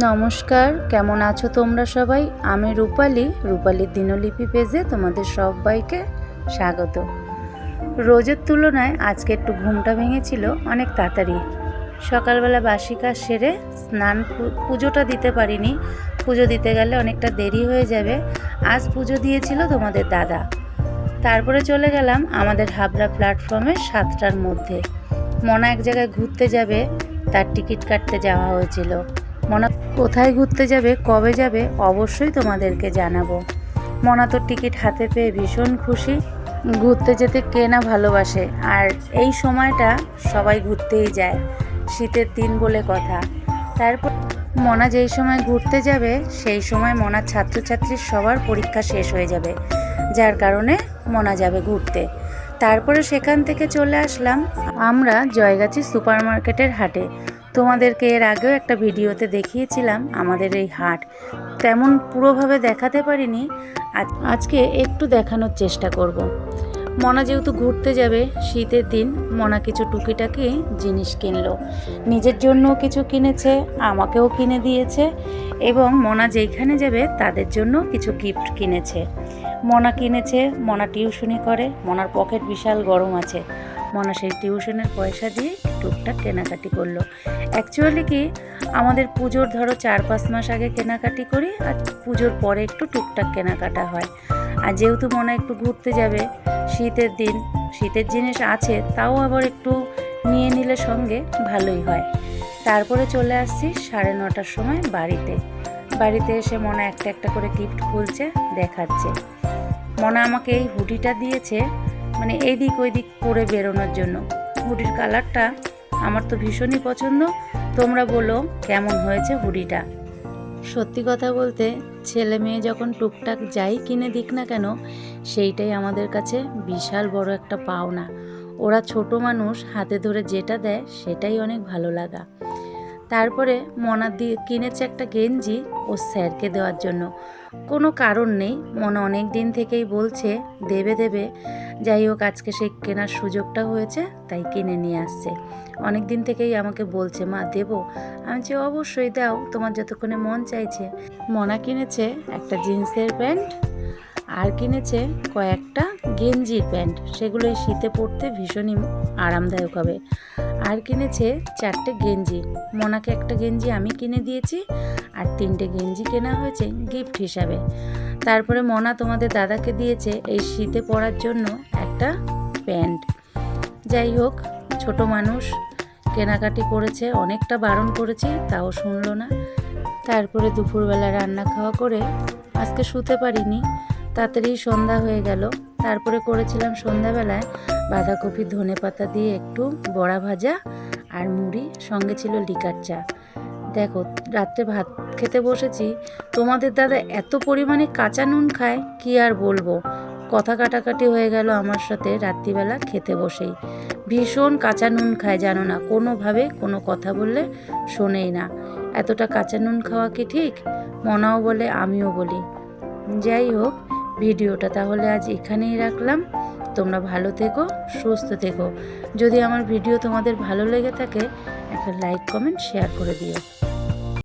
নমস্কার, কেমন আছো তোমরা সবাই? আমি রূপালী রূপালীর দিনলিপি পেজে তোমাদের সবাইকে স্বাগত। রোজের তুলনায় আজকে একটু ঘুমটা ভেঙেছিল, অনেক তাড়াতাড়ি। সকালবেলা বাসি কাজ সেরে স্নান পুজোটা দিতে পারিনি। পুজো দিতে গেলে অনেকটা দেরি হয়ে যাবে। আজ পুজো দিয়েছিল তোমাদের দাদা। তারপরে চলে গেলাম আমাদের হাবড়া প্ল্যাটফর্মে সাতটার মধ্যে। মনা এক জায়গায় ঘুরতে যাবে, তার টিকিট কাটতে যাওয়া হয়েছিল। মনা কোথায় ঘুরতে যাবে, কবে যাবে, অবশ্যই তোমাদেরকে জানাব। মনা তো টিকিট হাতে পেয়ে ভীষণ খুশি। ঘুরতে যেতে কে না ভালোবাসে, আর এই সময়টা সবাই ঘুরতেই যায়, শীতের দিন বলে কথা। তারপর মনা যেই সময় ঘুরতে যাবে, সেই সময় মনার ছাত্রছাত্রীর সবার পরীক্ষা শেষ হয়ে যাবে, যার কারণে মনা যাবে ঘুরতে। তারপরে সেখান থেকে চলে আসলাম আমরা জয়গাছি সুপার মার্কেটের হাটে। তোমাদেরকে এর আগেও একটা ভিডিওতে দেখিয়েছিলাম আমাদের এই হাট। তেমন পুরোভাবে দেখাতে পারিনি, আজ- আজকে একটু দেখানোর চেষ্টা করব। মনা যেহেতু ঘুরতে যাবে, শীতের দিন মনা কিছু টুকিটাকি জিনিস কিনলো। নিজের জন্য কিছু কিনেছে, আমাকেও কিনে দিয়েছে এবং মনা যেইখানে যাবে তাদের জন্য কিছু গিফট কিনেছে। মনা কিনেছে, মনা টিউশনি করে, মনার পকেট বিশাল গরম আছে। মনা সেই টিউশনের পয়সা দিয়ে টুকটাক কেনাকাটি করল। অ্যাকচুয়ালি কি, আমাদের পুজোর ধরো চার পাঁচ মাস আগে কেনাকাটি করি আর পুজোর পরে একটু টুকটাক কেনাকাটা হয়। আর যেহেতু মনে একটু ঘুরতে যাবে, শীতের দিন, শীতের জিনিস আছে, তাও আবার একটু নিয়ে নিলে সঙ্গে ভালোই হয়। তারপরে চলে আসছি সাড়ে নটার সময় বাড়িতে। বাড়িতে এসে মনে একটা একটা করে গিফট খুলছে, দেখাচ্ছে। মনা আমাকে এই হুডিটা দিয়েছে মানে এই দিক ওই দিক পরে বেরোনোর জন্য। হুডির কালারটা আমার তো ভীষণই পছন্দ। তোমরা বলো কেমন হয়েছে হুডিটা? সত্যি কথা বলতে, ছেলে মেয়ে যখন টুকটাক যাই কিনে দিক না কেন, সেইটাই আমাদের কাছে বিশাল বড় একটা পাওনা। ওরা ছোট মানুষ, হাতে ধরে যেটা দেয়, সেটাই অনেক ভালো লাগা। তারপরে মনা দিয়ে কিনেছে একটা গেঞ্জি ও স্যারকে দেওয়ার জন্য। কোনো কারণ নেই। মনে অনেক দিন থেকেই বলছে, দেবে দেবে। যাই হোক, আজকে সেই কেনার সুযোগটা হয়েছে, তাই কিনে নিয়ে আসছে। অনেক দিন থেকেই আমাকে বলছে, মা, দেবো? আমি যে, অবশ্যই দাও, তোমার যতক্ষণে মন চাইছে। মনা কিনেছে একটা জিন্সের প্যান্ট আর কিনেছে কয়েকটা গেঞ্জির প্যান্ট। সেগুলো শীতে পরতে ভীষণই আরামদায়ক হবে। আর কিনেছে চারটে গেঞ্জি। মনাকে একটা গেঞ্জি আমি কিনে দিয়েছি আর তিনটে গেঞ্জি কেনা হয়েছে গিফট হিসাবে। তারপরে মনা তোমাদের দাদাকে দিয়েছে এই শীতে পরার জন্য একটা প্যান্ট। যাই হোক, ছোট মানুষ, কেনাকাটি করেছে, অনেকটা বারণ করেছি, তাও শুনলো না। তারপরে দুপুরবেলা রান্না খাওয়া করে আজকে শুতে পারিনি। তাড়াতাড়ি সন্ধ্যা হয়ে গেল। তারপরে করেছিলাম সন্ধ্যাবেলায় বাঁধাকপি ধনে পাতা দিয়ে একটু বড়া ভাজা আর মুড়ি, সঙ্গে ছিল লিকার চা। দেখো, রাত্রে ভাত খেতে বসেছি। তোমাদের দাদা এত পরিমাণে কাঁচা নুন খায়, কি আর বলব? কথা কাটাকাটি হয়ে গেল আমার সাথে রাত্রিবেলা খেতে বসেই। ভীষণ কাঁচা নুন খায়, জানো না, কোনোভাবে কোনো কথা বললে শোনেই না। এতটা কাঁচা নুন খাওয়া কি ঠিক? মনাও বলে, আমিও বলি। যাই হোক ভিডিওটা তাহলে আজ এখানেই রাখলাম। তোমরা ভালো থেকো, সুস্থ থেকো। যদি আমার ভিডিও তোমাদের ভালো লেগে থাকে, একটা লাইক, কমেন্ট, শেয়ার করে দিও।